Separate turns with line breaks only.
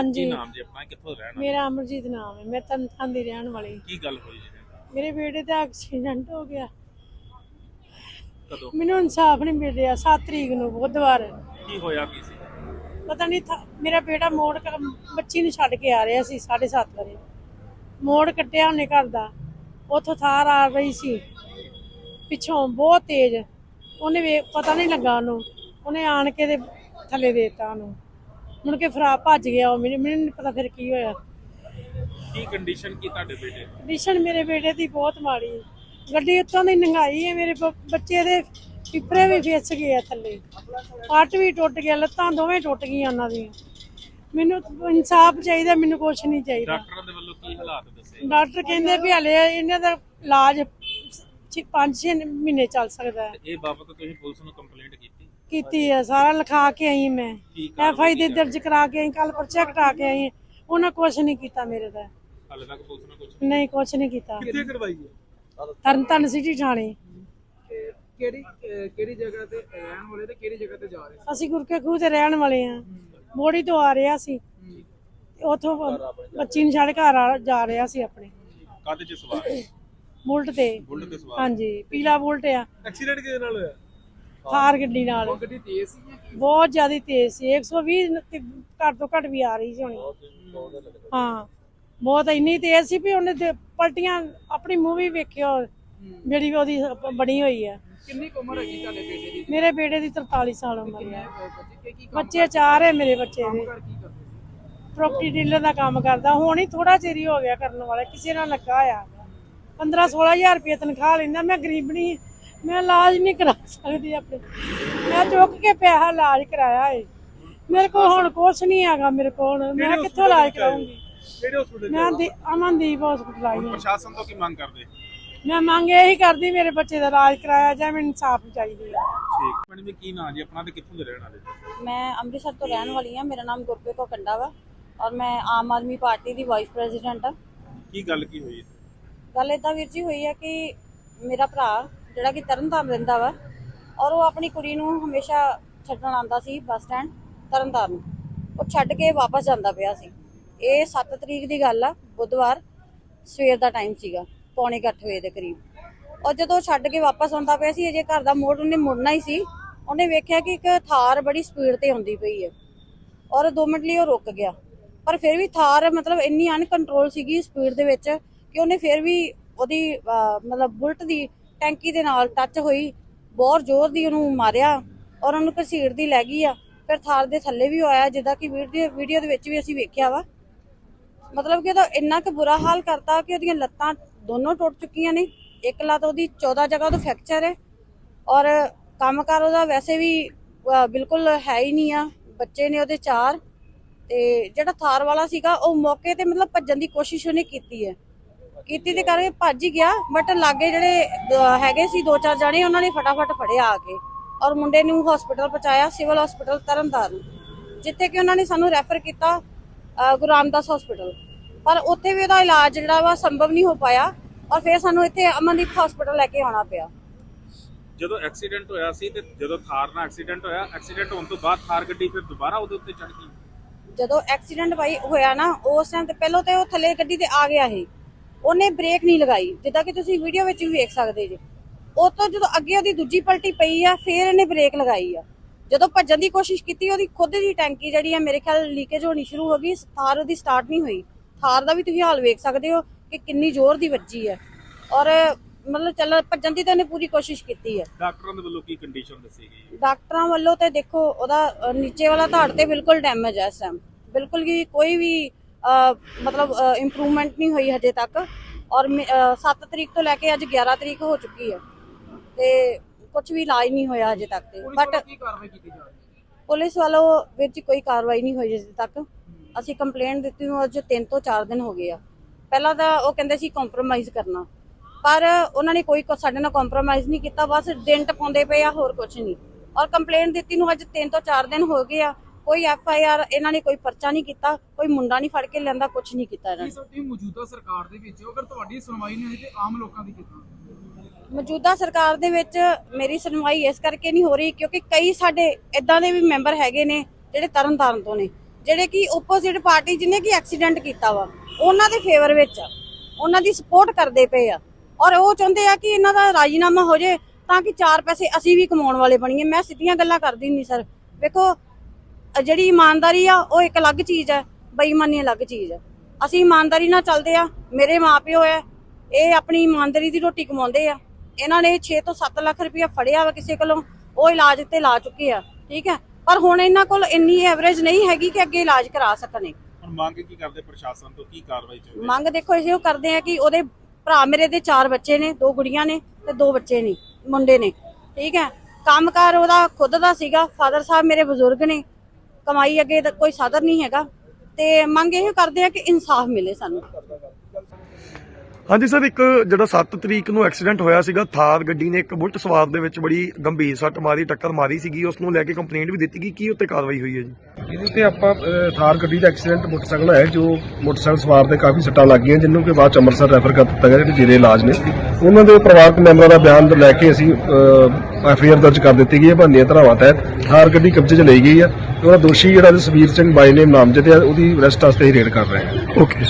ਹਾਂਜੀ।
ਕੀ ਨਾਮ ਜੀ ਆਪਣਾ? ਕਿੱਥੋਂ ਰਹਿਣਾ
ਮੇਰਾ ਅਮਰਜੀਤ ਨਾਮ ਹੈ। ਮੈਂ ਤਨਤਨ ਦੀ ਰਹਿਣ ਵਾਲੀ।
ਕੀ ਗੱਲ ਹੋਈ ਜੀ?
ਮੇਰੇ ਬੇਟੇ ਦਾ ਐਕਸੀਡੈਂਟ ਹੋ ਗਿਆ।
ਕਦੋਂ?
ਮੈਨੂੰ ਇਨਸਾਫ ਨਹੀਂ ਮਿਲ ਰਿਹਾ। 7 ਤਰੀਕ ਨੂੰ ਬੁੱਧਵਾਰ।
ਕੀ ਹੋਇਆ ਕੀ ਸੀ?
ਪਤਾ ਨਹੀਂ ਥਾ- ਮੇਰਾ ਬੇਟਾ ਮੋੜ ਕ- ਬੱਚੀ ਨੂੰ ਛੱਡ ਕੇ ਆ ਰਿਹਾ ਸੀ 7:30 ਵਜੇ। ਮੋੜ ਕੱਟਿਆ ਉਹਨੇ ਘਰ ਦਾ। ਉੱਥੋਂ ਥਾਰ ਆ ਰਹੀ ਸੀ। ਪਿੱਛੋਂ ਬਹੁਤ ਤੇਜ਼। ਉਹਨੇ ਵੇ ਪਤਾ ਨਹੀਂ ਲੱਗਾ ਉਹਨੂੰ। ਉਹਨੇ ਆਣ ਕੇ ਦੇ ਥੱਲੇ ਦੇਤਾ ਉਹਨੂੰ। ਮੁੜ ਕੇ ਫਰਾ ਭੱਜ ਗਿਆ ਉਹ ਮੈਨੂੰ ਮੈਨੂੰ ਨਹੀਂ ਪਤਾ ਫਿਰ ਕੀ ਹੋਇਆ।
ਕੀ ਕੰਡੀਸ਼ਨ ਕੀ ਤੁਹਾਡੇ ਬੇਟੇ ਦੀ?
ਕੰਡੀਸ਼ਨ ਮੇਰੇ ਬੇਟੇ ਦੀ ਬਹੁਤ ਮਾੜੀ ਹੈ। ਗੱਡੀ ਉੱਤੋਂ ਦੀ ਨੰਗਾਈ ਹੈ ਮੇਰੇ ਬ- ਬੱਚੇ ਦੇ ਪਿੱਪਰੇ ਵੀ ਫਿਸ ਗਏ ਆ ਥੱਲੇ। ਪੱਟ ਵੀ ਟੁੱਟ ਗਿਆ ਲੱਤਾਂ ਦੋਵੇਂ ਟੁੱਟ ਗਈਆਂ ਉਹਨਾਂ ਦੀਆਂ। ਮੈਨੂੰ ਇਨਸਾਫ ਚਾਹੀਦਾ ਮੈਨੂੰ ਕੁਝ ਨਹੀਂ ਚਾਹੀਦਾ।
ਡਾਕਟਰਾਂ ਦੇ ਵੱਲੋਂ ਕੀ ਹਾਲਾਤ ਦੱਸੇ?
ਡਾਕਟਰ ਕਹਿੰਦੇ ਵੀ ਹਲੇ ਇਹਨਾਂ ਦਾ ਇਲਾਜ 5-6 ਮਹੀਨੇ ਚੱਲ ਸਕਦਾ ਹੈ।
ਇਹ ਬਾਬਤ ਤੁਸੀਂ ਪੁਲਿਸ ਨੂੰ ਕੰਪਲੇਂਟ ਕੀਤੀ?
ਕੀਤੀ ਹੈ ਸਾਰਾ ਲਿਖਾ ਕੇ ਆਈ ਮੈਂ। ਐਫ ਆਈ ਦੇ ਦਰਜ ਕਰਾ ਕੇ ਆਈ ਕੱਲ ਪਰਚਾ ਕਟਾ ਕੇ ਆਈ। ਉਹਨਾਂ ਕੁਝ ਨਹੀਂ ਕੀਤਾ ਮੇਰੇ ਦਾ
ਹਾਲੇ ਤੱਕ ਪੁਲਿਸ ਨੇ ਕੁਝ
ਨਹੀਂ ਕੁਝ ਨਹੀਂ ਕੀਤਾ।
ਕਿੱਥੇ ਕਰਵਾਈ ਹੈ?
ਤਰਨ ਤਾਰਨ ਸਿਟੀ ਥਾਣੇ।
ਤੇ ਕਿਹੜੀ ਅਹ ਕਿਹੜੀ ਜਗ੍ਹਾ ਤੇ ਰਹਿਣ ਵਾਲੇ ਤੇ ਕਿਹੜੀ ਜਗ੍ਹਾ ਤੇ ਜਾ ਰਹੇ? ਸੀ
ਅਸੀਂ ਗੁਰਕੇ ਖੂਹ ਤੇ ਰਹਿਣ ਵਾਲੇ ਆ ਮੋੜੀ ਤੋਂ ਆ ਰਿਹਾ ਸੀ। ਉਥੋਂ ਬੱਚੀ ਨੂੰ ਛੱਡ ਘਰ ਆ- ਜਾ ਰਿਹਾ ਸੀ ਆਪਣੇ।
ਕਾਹਦੇ ਚ ਸਵਾਰ?
ਬੁਲਟ ਤੇ।
ਬੁਲਟ ਤੇ ਸਵਾਰ।
ਹਾਂਜੀ ਪੀਲਾ ਬੁਲਟ ਆ।
ਐਕਸੀਡੈਂਟ ਕਿਹਦੇ ਨਾਲ ਹੋਇਆ?
ਥਾਰ ਗੱਡੀ ਨਾਲ।
ਉਹ ਗੱਡੀ ਤੇਜ਼ ਸੀ ਜਾਂ ਕੀ?
ਬਹੁਤ ਜ਼ਿਆਦਾ ਤੇਜ਼ ਸੀ। 120 ਤੇ ਘੱਟ ਤੋਂ ਘੱਟ ਵੀ ਆ ਰਹੀ ਸੀ ਹੁਣ। ਹਾਂ। ਬਹੁਤ ਇੰਨੀ ਤੇਜ਼ ਸੀ ਵੀ ਉਹਨੇ ਪਲਟੀਆਂ ਆਪਣੀ ਮੂਵੀ ਵੇਖਿਓ ਜਿਹੜੀ ਉਹਦੀ ਬਣੀ ਹੋਈ ਆ
ਕਿੰਨੀ ਕੁ ਉਮਰ ਹੈਗੀ ਤੁਹਾਡੇ ਬੇਟੇ ਦੀ?
ਮੇਰੇ ਬੇਟੇ ਦੀ 43 ਸਾਲ ਉਮਰ ਹੈ।
ਬੱਚੇ? ਕੀ- ਕੀ ਕੰਮ
ਬੱਚੇ ਚਾਰ ਹੈ ਮੇਰੇ ਬੱਚੇ ਦੇ।
ਕਰ ਕੀ ਕਰਦੇ ਸੀ?
ਪ੍ਰਾਪਰਟੀ ਡੀਲਰ ਦਾ ਕੰਮ ਕਰਦਾ। ਹੁਣ ਹੀ ਥੋੜਾ ਚਿਰ ਹੀ ਹੋ ਗਿਆ ਕਰਨ ਵਾਲਾ। ਕਿਸੇ ਨਾਲ ਲੱਗਾ ਆ 15 16000 ਰੁਪਏ ਤਨਖਾਹ ਲੈਂਦਾ। ਮੈਂ ਗਰੀਬ ਨਹੀਂ ਮੈਂ ਇਲਾਜ ਨਹੀਂ ਕਰਾ ਸਕਦੀ ਆਪਣੇ। ਮੈਂ ਚੁੱਕ ਕੇ ਪੈਸਾ ਇਲਾਜ ਕਰਾਇਆ ਏ। ਮੇਰੇ ਕੋਲ ਹੁਣ ਕੁਛ ਨਹੀਂ ਹੈਗਾ ਮੇਰੇ ਕੋਲ। ਮੈਂ ਕਿੱਥੋਂ ਇਲਾਜ ਕਰਾਉਂਗੀ?
ਕਿਹੜੇ ਹਸਪੀਟਲ
ਮੈਂ ਦੀ- ਅਮਨਦੀਪ ਹਸਪਤਾਲ ਆਈ ਹਾਂ।
ਪ੍ਰਸ਼ਾਸਨ ਤੋਂ ਕੀ ਮੰਗ ਕਰਦੇ?
ਮੈਂ ਮੰਗ ਇਹੀ ਕਰਦੀ ਮੇਰੇ ਬੱਚੇ ਦਾ ਇਲਾਜ ਕਰਾਇਆ ਜਾਏ ਮੈਨੂੰ ਇਨਸਾਫ ਚਾਹੀਦੀ ਹੈ।
ਠੀਕ। ਮੈਡਮ ਜੀ ਕੀ ਨਾਮ ਜੀ? ਆਪਣਾ ਤੇ ਕਿੱਥੋਂ ਦੇ ਰਹਿਣ ਵਾਲੇ?
ਮੈਂ ਅੰਮ੍ਰਿਤਸਰ ਤੋਂ ਰਹਿਣ ਵਾਲੀ ਹਾਂ। ਮੇਰਾ ਨਾਮ ਗੁਰਪ੍ਰੀਤ ਕੌਰ ਕੰਡਾ ਵਾ ਔਰ ਮੈਂ ਆਮ ਆਦਮੀ ਪਾਰਟੀ ਦੀ ਵਾਈਸ ਪ੍ਰੈਜ਼ੀਡੈਂਟ ਆ
ਕੀ ਗੱਲ ਕੀ ਹੋਈ
ਗੱਲ ਇਦਾਂ ਵੀਰ ਜੀ ਹੋਈ ਹੈ ਕਿ ਮੇਰਾ ਭਰਾ ਜਿਹੜਾ ਕਿ ਤਰਨਤਾਰਨ ਰਹਿੰਦਾ ਵਾ, ਔਰ ਉਹ ਆਪਣੀ ਕੁੜੀ ਨੂੰ ਹਮੇਸ਼ਾ ਛੱਡਣ ਆਉਂਦਾ ਸੀ ਬੱਸ ਸਟੈਂਡ ਤਰਨਤਾਰਨ ਉਹ ਛੱਡ ਕੇ ਵਾਪਸ ਜਾਂਦਾ ਪਿਆ ਸੀ। ਇਹ 7 ਤਰੀਕ ਦੀ ਗੱਲ ਆ, ਬੁੱਧਵਾਰ ਸਵੇਰ ਦਾ ਟਾਈਮ ਸੀਗਾ, ਪੌਣੇ ਕੁ ਅੱਠ ਵਜੇ ਦੇ ਕਰੀਬ। ਔਰ ਜਦੋਂ ਉਹ ਛੱਡ ਕੇ ਵਾਪਸ ਆਉਂਦਾ ਪਿਆ ਸੀ, ਅਜੇ ਘਰ ਦਾ ਮੋੜ ਉਹਨੇ ਮੁੜਨਾ ਹੀ ਸੀ। ਉਹਨੇ ਵੇਖਿਆ ਕਿ ਇੱਕ ਥਾਰ ਬੜੀ ਸਪੀਡ ਤੇ ਆਉਂਦੀ ਪਈ ਹੈ। ਔਰ 2 ਮਿੰਟ ਲਈ ਉਹ ਰੁਕ ਗਿਆ। ਪਰ ਫਿਰ ਵੀ ਥਾਰ ਮਤਲਬ ਇੰਨੀ ਅਨਕੰਟਰੋਲ ਸੀਗੀ ਸਪੀਡ ਦੇ ਵਿੱਚ ਕਿ ਉਹਨੇ ਫਿਰ ਵੀ ਉਹਦੀ ਮਤਲਬ ਬੁਲਟ ਦੀ ਟੈਂਕੀ ਦੇ ਨਾਲ ਟੱਚ ਹੋਈ, ਬਹੁਤ ਜ਼ੋਰ ਦੀ ਉਹਨੂੰ ਮਾਰਿਆ ਔਰ ਉਹਨੂੰ ਘਸੀੜਦੀ ਲੈ ਗਈ ਆ। ਫਿਰ ਥਾਰ ਦੇ ਥੱਲੇ ਵੀ ਆਇਆ ਜਿੱਦਾਂ ਕਿ ਵੀਡੀਓ ਦੇ ਵਿੱਚ ਵੀ ਅਸੀਂ ਵੇਖਿਆ ਵਾ। ਮਤਲਬ ਕਿ ਉਹਦਾ ਇੰਨਾ ਕੁ ਬੁਰਾ ਹਾਲ ਕਰਤਾ ਕਿ ਉਹਦੀਆਂ ਲੱਤਾਂ ਦੋਨੋਂ ਟੁੱਟ ਚੁੱਕੀਆਂ ਨੇ, ਇੱਕ ਲੱਤ ਉਹਦੀ 14 ਜਗ੍ਹਾ ਤੋਂ ਫ੍ਰੈਕਚਰ ਹੈ ਔਰ ਕੰਮਕਾਰ ਉਹਦਾ ਵੈਸੇ ਵੀ ਬਿਲਕੁਲ ਹੈ ਹੀ ਨਹੀਂ ਆ, ਬੱਚੇ ਨੇ ਉਹਦੇ ਚਾਰ ਤੇ ਜਿਹੜਾ ਥਾਰ ਵਾਲਾ ਸੀਗਾ, ਉਹ ਮੌਕੇ ਤੇ ਮਤਲਬ ਭੱਜਣ ਦੀ ਕੋਸ਼ਿਸ਼ ਉਹਨੇ ਕੀਤੀ ਹੈ। ਕੀਤੀ ਤੇ ਕਰਕੇ ਭੱਜ ਹੀ ਗਿਆ ਬਟ ਲਾਗੇ ਜਿਹੜੇ ਅਹ, ਹੈਗੇ ਸੀ ਦੋ ਚਾਰ ਜਾਣੇ ਉਹਨਾਂ ਨੇ ਫਟਾਫਟ ਫੜਿਆ ਆ ਕੇ। ਔਰ ਮੁੰਡੇ ਨੂੰ ਹਸਪੀਟਲ ਪਹੁੰਚਾਇਆ ਸਿਵਲ ਹਸਪੀਟਲ ਤਰਨਤਾਰਨ ਜਿੱਥੇ ਕਿ ਉਹਨਾਂ ਨੇ ਸਾਨੂੰ ਰੈਫਰ ਕੀਤਾ ਅਹ, ਗੁਰੂ ਰਾਮਦਾਸ ਹਸਪੀਟਲ ਪਰ ਉੱਥੇ ਵੀ ਉਹਦਾ ਇਲਾਜ ਜਿਹੜਾ ਵਾ ਸੰਭਵ ਨਹੀਂ ਹੋ ਪਾਇਆ ਔਰ ਫਿਰ ਸਾਨੂੰ ਇੱਥੇ ਅਮਨਦੀਪ ਹਸਪੀਟਲ ਲੈ ਕੇ ਆਉਣਾ ਪਿਆ।
ਜਦੋਂ ਐਕਸੀਡੈਂਟ ਹੋਇਆ ਸੀ ਤੇ ਜਦੋਂ ਥਾਰ ਨਾਲ ਐਕਸੀਡੈਂਟ ਹੋਇਆ ਐਕਸੀਡੈਂਟ ਹੋਣ ਤੋਂ ਬਾਅਦ ਥਾਰ ਗੱਡੀ ਫਿਰ ਦੁਬਾਰਾ ਉਹਦੇ ਉੱਤੇ ਚੜ ਗਈ?
ਜਦੋਂ ਐਕਸੀਡੈਂਟ ਭਾਈ ਹੋਇਆ ਨਾ ਉਸ ਟਾਈਮ ਤੇ ਪਹਿਲਾਂ ਤੇ ਉਹ ਥੱਲੇ ਗੱਡੀ ਤੇ ਆ ਗਿਆ ਸੀ। ਉਹਨੇ ਬ੍ਰੇਕ ਨਹੀਂ ਲਗਾਈ ਜਿੱਦਾਂ ਕਿ ਤੁਸੀਂ ਵੀਡੀਓ ਵਿੱਚ ਵੀ ਵੇਖ ਸਕਦੇ ਜੇ। ਉਹ ਤੋਂ ਜਦੋਂ ਅੱਗੇ ਉਹਦੀ ਦੂਜੀ ਪਲਟੀ ਪਈ ਆ ਫਿਰ ਇਹਨੇ ਬ੍ਰੇਕ ਲਗਾਈ ਆ। ਜਦੋਂ ਭੱਜਣ ਦੀ ਕੋਸ਼ਿਸ਼ ਕੀਤੀ ਉਹਦੀ ਖੁਦ ਦੀ ਟੈਂਕੀ ਜਿਹੜੀ ਆ ਮੇਰੇ ਖਿਆਲ ਲੀਕੇਜ ਹੋਣੀ ਸ਼ੁਰੂ ਹੋ ਗਈ ਥਾਰ ਉਹਦੀ ਸਟਾਰਟ ਨਹੀਂ ਹੋਈ। ਥਾਰ ਦਾ ਵੀ ਤੁਸੀਂ ਹਾਲ ਵੇਖ ਸਕਦੇ ਹੋ ਕਿ ਕਿੰਨੀ ਜ਼ੋਰ ਦੀ ਵੱਜੀ ਹੈ ਔਰ ਮਤਲਬ ਚੱਲ ਭੱਜਣ ਦੀ ਤਾਂ ਉਹਨੇ ਪੂਰੀ ਕੋਸ਼ਿਸ਼ ਕੀਤੀ ਹੈ
ਡਾਕਟਰਾਂ ਦੇ ਵੱਲੋਂ ਕੀ ਕੰਡੀਸ਼ਨ ਦੱਸੀ ਗਈ
ਡਾਕਟਰਾਂ ਵੱਲੋਂ ਤੇ ਦੇਖੋ ਉਹਦਾ ਨੀਚੇ ਵਾਲਾ ਧੜ ਤੇ ਬਿਲਕੁਲ ਡੈਮੇਜ ਹੈ ਇਸ ਟਾਈਮ ਬਿਲਕੁਲ ਵੀ ਕੋਈ ਵੀ ਮਤਲਬ ਇੰਪਰੂਵਮੈਂਟ ਨਹੀਂ ਹੋਈ ਹਜੇ ਤੱਕ। ਔਰ 7 ਤਰੀਕ ਤੋਂ ਲੈ ਕੇ ਅੱਜ 11 ਤਰੀਕ ਹੋ ਚੁੱਕੀ ਹੈ। ਤੇ ਕੁਝ ਵੀ ਇਲਾਜ ਨਹੀਂ ਹੋਇਆ ਹਜੇ ਤੱਕ ਤੇ। ਬਟ
ਵੱਲੋਂ ਕੀ ਕਾਰਵਾਈ ਕੀਤੀ ਜਾ ਰਹੀ ਹੈ?
ਪੁਲਿਸ ਵੱਲੋਂ ਵਿੱਚ ਕੋਈ ਕਾਰਵਾਈ ਨਹੀਂ ਹੋਈ ਹਜੇ ਤੱਕ। ਅਸੀਂ ਕੰਪਲੇਂਟ ਦਿੱਤੀ ਨੂੰ ਅੱਜ 3 ਤੋਂ 4 ਦਿਨ ਹੋ ਗਏ ਆ। ਪਹਿਲਾਂ ਤਾਂ ਉਹ ਕਹਿੰਦੇ ਸੀ ਕੰਪਰੋਮਾਈਜ਼ ਕਰਨਾ। ਪਰ ਉਹਨਾਂ ਨੇ ਕੋਈ ਸਾਡੇ ਨਾਲ ਕੰਪਰੋਮਾਈਜ਼ ਨਹੀਂ ਕੀਤਾ। ਬਸ ਦਿਨ ਟਪਾਉਂਦੇ ਪਏ ਆ ਹੋਰ ਕੁਝ ਨਹੀਂ। ਔਰ ਕੰਪਲੇਂਟ ਦਿੱਤੀ ਨੂੰ ਅੱਜ 3 ਤੋਂ 4 ਦਿਨ ਹੋ ਗਏ ਆ। ਕੋਈ ਐਫ ਆਈ ਆਰ ਇਹਨਾਂ ਨੇ ਕੋਈ ਪਰਚਾ ਨਹੀਂ ਕੀਤਾ ਕੋਈ ਮੁੰਡਾ ਨਹੀਂ ਫੜ ਕੇ ਲੈਂਦਾ ਕੁਝ ਨਹੀਂ ਕੀਤਾ ਇਹਨਾਂ ਨੇ।
ਸਾਡੀ ਮੌਜੂਦਾ ਸਰਕਾਰ ਦੇ ਵਿੱਚ ਅਗਰ ਤੁਹਾਡੀ ਸੁਣਵਾਈ ਨਹੀਂ ਹੋਈ ਤੇ ਆਮ ਲੋਕਾਂ ਦੀ ਕਿੱਦਾਂ?
ਮੌਜੂਦਾ ਸਰਕਾਰ ਦੇ ਵਿੱਚ ਮੇਰੀ ਸੁਣਵਾਈ ਇਸ ਕਰਕੇ ਨਹੀਂ ਹੋ ਰਹੀ ਕਿਉਂਕਿ ਕਈ ਸਾਡੇ ਇਦਾਂ ਦੇ ਵੀ ਮੈਂਬਰ ਹੈਗੇ ਨੇ ਜਿਹੜੇ ਤਰਨ ਤਾਰਨ ਤੋਂ ਨੇ ਜਿਹੜੇ ਕਿ ਆਪੋਜ਼ਿਟ ਪਾਰਟੀ ਜਿਹਨੇ ਕਿ ਐਕਸੀਡੈਂਟ ਕੀਤਾ ਵਾ ਉਹਨਾਂ ਦੇ ਫੇਵਰ ਵਿੱਚ ਉਹਨਾਂ ਦੀ ਸਪੋਰਟ ਕਰਦੇ ਪਏ ਆ। ਔਰ ਉਹ ਚਾਹੁੰਦੇ ਆ ਕਿ ਇਹਨਾਂ ਦਾ ਰਾਜੀਨਾਮਾ ਹੋ ਜੇ ਤਾਂ ਕਿ ਚਾਰ ਪੈਸੇ ਅਸੀਂ ਵੀ ਕਮਾਉਣ ਵਾਲੇ ਬਣੀਏ। ਮੈਂ ਸਿੱਧੀਆਂ ਗੱਲਾਂ ਕਰਦੀ ਨਹੀਂ ਸਰ। ਵੇਖੋ ਜਿਹੜੀ ਇਮਾਨਦਾਰੀ ਆ ਉਹ ਇੱਕ ਅਲੱਗ ਚੀਜ਼ ਹੈ ਬੇਈਮਾਨੀ ਅਲੱਗ ਚੀਜ਼ ਹੈ। ਅਸੀਂ ਇਮਾਨਦਾਰੀ ਨਾਲ ਚੱਲਦੇ ਆ ਮੇਰੇ ਮਾਪਿਓ ਹੈ ਇਹ ਆਪਣੀ ਇਮਾਨਦਾਰੀ ਦੀ ਰੋਟੀ ਕਮਾਉਂਦੇ ਆ। ਇਹਨਾਂ ਨੇ 6 ਤੋਂ 7 ਲੱਖ ਰੁਪਇਆ ਫੜਿਆ ਵਾ ਕਿਸੇ ਕੋਲੋਂ ਉਹ ਇਲਾਜ ਤੇ ਲਾ ਚੁੱਕੇ ਆ ਠੀਕ ਹੈ? ਪਰ ਹੁਣ ਇਹਨਾਂ ਕੋਲ ਇੰਨੀ ਐਵਰੇਜ ਨਹੀਂ ਹੈਗੀ ਕਿ ਅੱਗੇ ਇਲਾਜ ਕਰਾ ਸਕਣੇ
ਹੁਣ ਮੰਗ ਕੀ ਕਰਦੇ ਪ੍ਰਸ਼ਾਸਨ ਤੋਂ? ਕੀ ਕਾਰਵਾਈ ਚਾਹੀਦੀ
ਮੰਗ ਦੇਖੋ ਇਹੋ ਕਰਦੇ ਆ ਕਿ ਉਹਦੇ ਭਰਾ ਮੇਰੇ ਦੇ ਚਾਰ ਬੱਚੇ ਨੇ ਦੋ ਗੁੜੀਆਂ ਨੇ ਤੇ ਦੋ ਬੱਚੇ ਨੇ ਮੁੰਡੇ ਨੇ ਠੀਕ ਹੈ? ਕੰਮਕਾਰ ਉਹਦਾ ਖੁਦ ਦਾ ਸੀਗਾ ਫਾਦਰ ਸਾਹਿਬ ਮੇਰੇ ਬਜ਼ੁਰਗ ਨੇ ਕਮਾਈ ਅੱਗੇ ਦਾ ਕੋਈ ਸਾਧਨ ਨਹੀਂ ਹੈਗਾ ਤੇ ਮੰਗ ਇਹ ਕਰਦੇ ਆ ਕਿ ਇਨਸਾਫ ਮਿਲੇ ਸਾਨੂੰ।
ਹਾਂਜੀ ਸਰ ਇੱਕ ਜਿਹੜਾ 7 ਤਰੀਕ ਨੂੰ ਐਕਸੀਡੈਂਟ ਹੋਇਆ ਸੀਗਾ ਥਾਰ ਗੱਡੀ ਨੇ ਇੱਕ ਬੁਲਟ ਸਵਾਰ ਦੇ ਵਿੱਚ ਬੜੀ ਗੰਭੀਰ ਸੱਟ ਮਾਰੀ ਟੱਕਰ ਮਾਰੀ ਸੀਗੀ ਉਸ ਨੂੰ ਲੈ ਕੇ ਕੰਪਲੇਂਟ ਵੀ ਦਿੱਤੀ ਗਈ। ਕੀ ਉੱਤੇ ਕਾਰਵਾਈ ਹੋਈ ਹੈ ਜੀ?
ਇਹਦੇ ਤੇ ਆਪਾਂ ਥਾਰ ਗੱਡੀ ਦਾ ਐਕਸੀਡੈਂਟ ਮੋਟਰਸਾਈਕਲ ਹੈ ਜੋ ਮੋਟਰਸਾਈਕਲ ਸਵਾਰ ਦੇ ਕਾਫੀ ਸੱਟਾਂ ਲੱਗੀਆਂ ਜਿਹਨੂੰ ਕਿ ਬਾਅਦ ਚ ਅੰਮ੍ਰਿਤਸਰ ਰੈਫਰ ਕਰ ਦਿੱਤਾ ਗਿਆ ਜਿਹੜੇ ਜੀਰੇ ਇਲਾਜ ਨੇ। ਉਹਨਾਂ ਦੇ ਪਰਿਵਾਰਕ ਮੈਂਬਰਾਂ ਦਾ ਬਿਆਨ ਲੈ ਕੇ ਅਸੀਂ ਐਫਆਈਆਰ ਦਰਜ ਕਰ ਦਿੱਤੀ ਗਈ ਹੈ ਬੰਨੀਆਂ ਧਰਾਵਾਂ ਤਹਿਤ। ਥਾਰ ਗੱਡੀ ਕਬਜ਼ੇ 'ਚ ਲਈ ਗਈ ਹੈ। ਤੇ ਉਹਦਾ ਦੋਸ਼ੀ ਜਿਹੜਾ ਜਸਵੀਰ ਸਿੰਘ ਬਾਈ ਨੇਮ ਨਾਮਜ਼ਦ ਹੈ ਉਹਦੀ ਅਰੈਸਟ ਵਾਸਤੇ ਹੀ ਰੇਡ ਕਰ ਰਹੇ ਹਾਂ।
ਓਕੇ